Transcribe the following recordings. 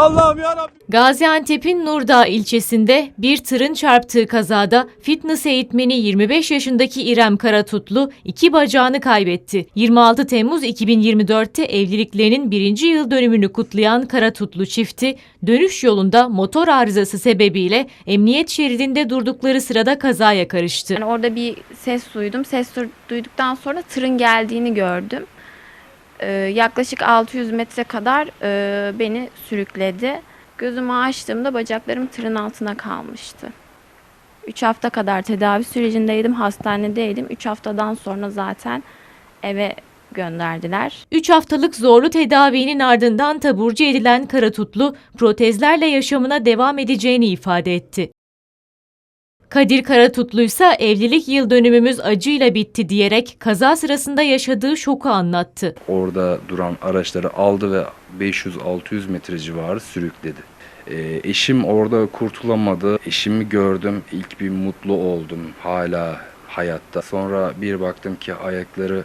Allah'ım yarabbim. Gaziantep'in Nurdağ ilçesinde bir tırın çarptığı kazada fitness eğitmeni 25 yaşındaki İrem Karatutlu iki bacağını kaybetti. 26 Temmuz 2024'te evliliklerinin birinci yıl dönümünü kutlayan Karatutlu çifti dönüş yolunda motor arızası sebebiyle emniyet şeridinde durdukları sırada kazaya karıştı. Yani orada bir ses duydum. Ses du- duyduktan sonra tırın geldiğini gördüm. Ee, yaklaşık 600 metre kadar e, beni sürükledi. Gözümü açtığımda bacaklarım tırın altına kalmıştı. 3 hafta kadar tedavi sürecindeydim, hastanedeydim. 3 haftadan sonra zaten eve gönderdiler. 3 haftalık zorlu tedavinin ardından taburcu edilen Karatutlu protezlerle yaşamına devam edeceğini ifade etti. Kadir Karatutlu ise evlilik yıl dönümümüz acıyla bitti diyerek kaza sırasında yaşadığı şoku anlattı. Orada duran araçları aldı ve 500-600 metre civarı sürükledi. Ee, eşim orada kurtulamadı. Eşimi gördüm. İlk bir mutlu oldum. Hala hayatta. Sonra bir baktım ki ayakları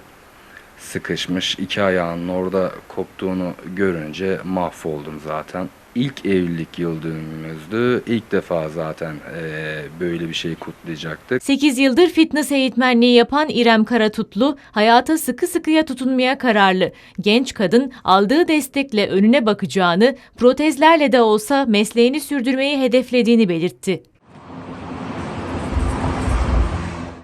sıkışmış. iki ayağının orada koptuğunu görünce mahvoldum zaten. İlk evlilik yıl dönümümüzdü. İlk defa zaten eee, böyle bir şey kutlayacaktık. 8 yıldır fitness eğitmenliği yapan İrem Karatutlu hayata sıkı sıkıya tutunmaya kararlı. Genç kadın aldığı destekle önüne bakacağını, protezlerle de olsa mesleğini sürdürmeyi hedeflediğini belirtti.